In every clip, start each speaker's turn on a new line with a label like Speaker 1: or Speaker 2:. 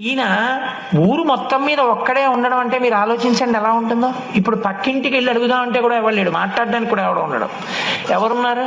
Speaker 1: ఈయన ఊరు మొత్తం మీద ఒక్కడే ఉండడం అంటే మీరు ఆలోచించండి ఎలా ఉంటుందో. ఇప్పుడు పక్కింటికి వెళ్ళి అడుగుదాం అంటే కూడా ఎవరు లేడు. మాట్లాడడానికి కూడా ఎవడు ఉండడం. ఎవరున్నారు?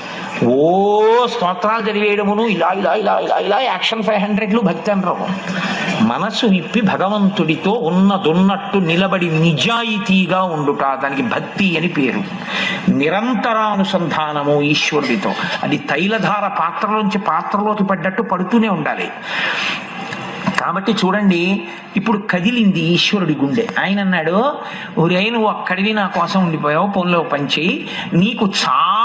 Speaker 1: ఓ స్తోత్రాలు చదివేయడమును ఇలా ఇలా ఇలా ఇలా ఇలా యాక్షన్ ఫైవ్ హండ్రెడ్లు భక్తి అనరు మనసు విప్పి భగవంతుడితో ఉన్నదున్నట్టు నిలబడి నిజాయితీగా ఉండుట దానికి భక్తి అని పేరు. నిరంతరానుసంధానము ఈశ్వరుడితో. అది తైలధార పాత్రలోంచి పాత్రలోకి పడ్డట్టు పడుతూనే ఉండాలి. కాబట్టి చూడండి ఇప్పుడు కదిలింది ఈశ్వరుడి గుండె. ఆయన అన్నాడు ఒరే నువ్వు అక్కడివి నా కోసం ఉండిపోయావు పనిలో పంచి. నీకు చాలా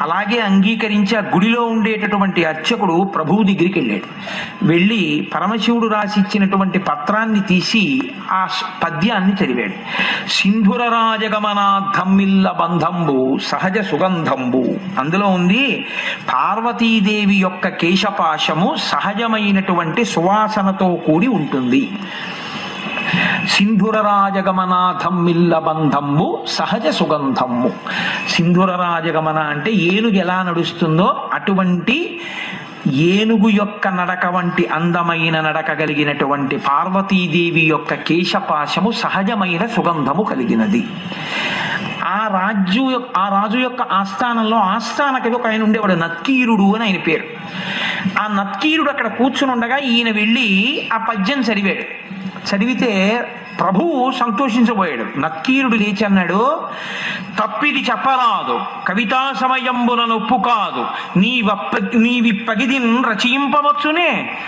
Speaker 1: అలాగే అంగీకరించి ఆ గుడిలో ఉండేటటువంటి అర్చకుడు ప్రభువు దగ్గరికి వెళ్ళాడు. వెళ్ళి పరమశివుడు రాసి ఇచ్చినటువంటి పత్రాన్ని తీసి ఆ పద్యాన్ని చదివాడు. సింధుర రాజగమనార్థమిల్ల బంధంబు సహజ సుగంధంబు. అందులో ఉంది పార్వతీదేవి యొక్క కేశపాశము సహజమైనటువంటి సువాసనతో కూడి ఉంటుంది. సింధుర రాజగమనాథమ్మిల్ల బంధము సహజ సుగంధమ్ము సింధుర రాజగమన అంటే ఏనుగు ఎలా నడుస్తుందో అటువంటి ఏనుగు యొక్క నడక వంటి అందమైన నడక కలిగినటువంటి పార్వతీదేవి యొక్క కేశపాశము సహజమైన సుగంధము కలిగినది. ఆ రాజు ఆ రాజు యొక్క ఆస్థానంలో ఆస్థానకి ఒక ఆయన ఉండేవాడు నత్కీరుడు అని ఆయన పేరు. ఆ నత్కీరుడు అక్కడ కూర్చుని ఉండగా ఈయన వెళ్ళి ఆ పద్యం చదివాడు. చదివితే ప్రభువు సంతోషించబోయాడు. నక్కీరుడు లేచి అన్నాడు తప్పిది చెప్పరాదు. కవితా సమయంబున నొప్పు కాదు నీ వప్ప నీవి పగిదిన్ రచయింపవచ్చునే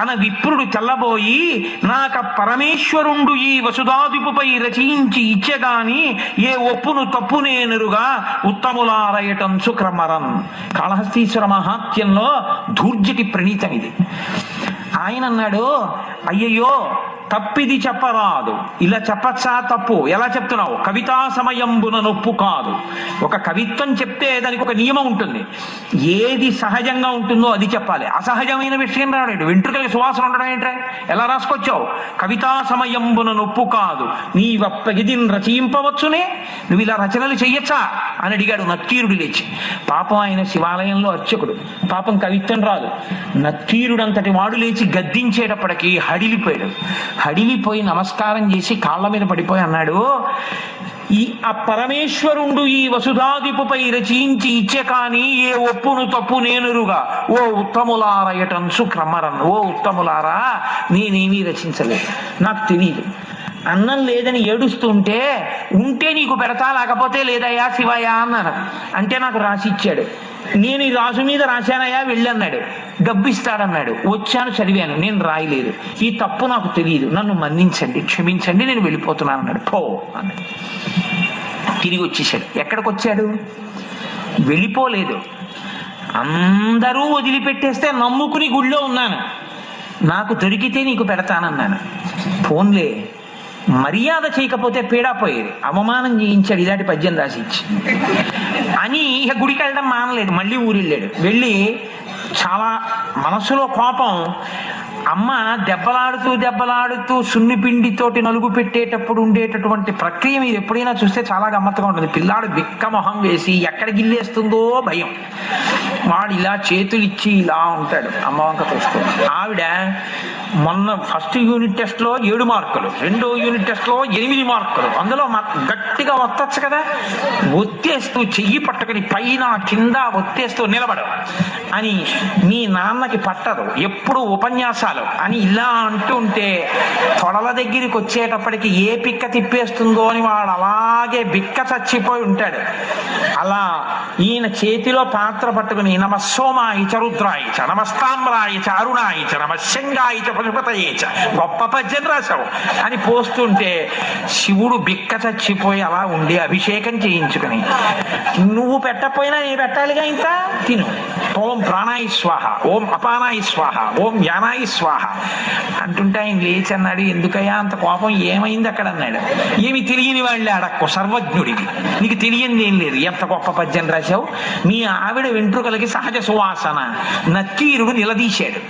Speaker 1: అన విప్రుడు తెల్లబోయి నాక పరమేశ్వరుండు ఈ వసుధాదిపుపై రచయించి ఇచ్చగాని ఏ ఒప్పును తప్పునేనురుగా ఉత్తములారయటం సుక్రమరం. కాళహస్తీశ్వర మహాత్యంలో ధూర్జటి ప్రణీతం ఇది ఆయన అన్నాడు అయ్యయ్యో తప్పిది చెప్పరాదు. ఇలా చెప్పచ్చా? తప్పు. ఎలా చెప్తున్నావు? కవితా సమయంబున నొప్పు కాదు. ఒక కవిత్వం చెప్తే దానికి ఒక నియమం ఉంటుంది. ఏది సహజంగా ఉంటుందో అది చెప్పాలి. అసహజమైన విషయం రాడు వెంట్రుకలకి సువాసన ఉండడం ఏంట్రా? ఎలా రాసుకొచ్చావు? కవితా సమయంబున నొప్పు కాదు. నీ వప్పగిదిని రచయింపవచ్చునే? నువ్వు ఇలా రచనలు చెయ్యొచ్చా? అని అడిగాడు నత్తీరుడు లేచి. పాపం ఆయన శివాలయంలో అర్చకుడు. పాపం కవిత్వం రాదు. నక్కీరుడంతటి వాడు లేచి గద్దించేటప్పటికీ హడిలిపోయాడు. హడిలిపోయి నమస్కారం చేసి కాళ్ళ మీద పడిపోయి అన్నాడు. ఈ ఆ పరమేశ్వరుండు ఈ వసుధాదిపుపై రచించి ఇచ్చే కానీ ఏ ఒప్పును తప్పు నేనురుగా. ఓ ఉత్తములారయటంసు క్రమరన్. ఓ ఉత్తములారా నేనేమీ రచించలేదు. నాకు తెలియదు అన్నం లేదని ఏడుస్తుంటే ఉంటే నీకు పెడతా లేకపోతే లేదయ్యా శివయ్యా అన్నాను అంటే నాకు రాసి ఇచ్చాడు. నేను ఈ రాసు మీద రాశానయ్యా వెళ్ళన్నాడు డబ్బు ఇస్తాడన్నాడు వచ్చాను చదివాను నేను రాయలేదు. ఈ తప్పు నాకు తెలియదు. నన్ను మన్నించండి క్షమించండి నేను వెళ్ళిపోతున్నాను అన్నాడు పో అన్నాడు. తిరిగి వచ్చేసాడు ఎక్కడికి వచ్చాడు వెళ్ళిపోలేదు. అందరూ వదిలిపెట్టేస్తే నమ్ముకుని గుళ్ళో ఉన్నాను. నాకు దొరికితే నీకు పెడతానన్నాను. ఫోన్లే. మర్యాద చేయకపోతే పీడా పోయేది. అవమానం చేయించాడు. ఇలాంటి పద్యం రాసి ఇచ్చి అని ఇక గుడికి వెళ్ళడం మానలేదు. మళ్ళీ ఊరెళ్ళాడు. వెళ్ళి చాలా మనసులో కోపం. అమ్మ దెబ్బలాడుతూ దెబ్బలాడుతూ సున్నిపిండితోటి నలుగు పెట్టేటప్పుడు ఉండేటటువంటి ప్రక్రియ మీరు ఎప్పుడైనా చూస్తే చాలా గమ్మత్తుగా ఉంటుంది. పిల్లాడు బిక్క మొహం వేసి ఎక్కడ గిల్లేస్తుందో భయం. వాడు ఇలా చేతులు ఇచ్చి ఇలా ఉంటాడు. అమ్మ వంక ఆవిడ మొన్న ఫస్ట్ యూనిట్ టెస్ట్లో ఏడు మార్కులు రెండో యూనిట్ టెస్ట్లో ఎనిమిది మార్కులు. అందులో గట్టిగా ఒత్తచ్చు కదా? ఒత్తేస్తూ చెయ్యి పట్టుకుని పైన కింద ఒత్తేస్తూ నిలబడు. అని మీ నాన్నకి పట్టదు. ఎప్పుడు ఉపన్యాసాలు అని ఇలా అంటూ ఉంటే తొడల దగ్గరికి వచ్చేటప్పటికి ఏ పిక్క తిప్పేస్తుందో అని వాడు అలాగే బిక్క చచ్చిపోయి ఉంటాడు. అలా ఈయన చేతిలో పాత్ర పట్టుకుని నమస్సోమాయ చ రుద్రాయ చ నమస్తామ్రాయ చ అరుణాయ చ నమశంగాయ చ పశుపతయే చ గొప్ప పద్యం రాశావు అని పోస్తుంటే శివుడు బిక్క చచ్చిపోయి అలా ఉండి అభిషేకం చేయించుకుని నువ్వు పెట్టకపోయినా నేను పెట్టాలిగా ఇంత? తిను. ఓం ప్రాణాయి స్వాహ ఓం అపానాయి స్వాహ ఓం యానాయి స్వాహ. అంటుంటే ఆయన లేచి అన్నాడు ఎందుకయ్యా అంత కోపం? ఏమైంది అక్కడ? అన్నాడు. ఏమి తెలియని వాళ్ళే అడక్కు సర్వజ్ఞుడివి. నీకు తెలియంది ఏం లేదు. ఎంత గొప్ప పద్యం రాశావు? మీ ఆవిడ వెంట్రుకలకి సహజ సువాసన. నక్కీరుడు నిలదీశాడు.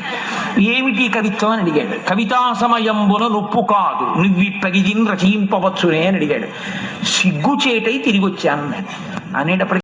Speaker 1: ఏమిటి కవిత్వం? అని అడిగాడు. కవితా సమయంబున నొప్పు కాదు. నువ్విప్పగిజిన్ రచయింపవచ్చునే అని అడిగాడు. సిగ్గుచేటై తిరిగి వచ్చాను అన్నాడు. అనేటప్పటికి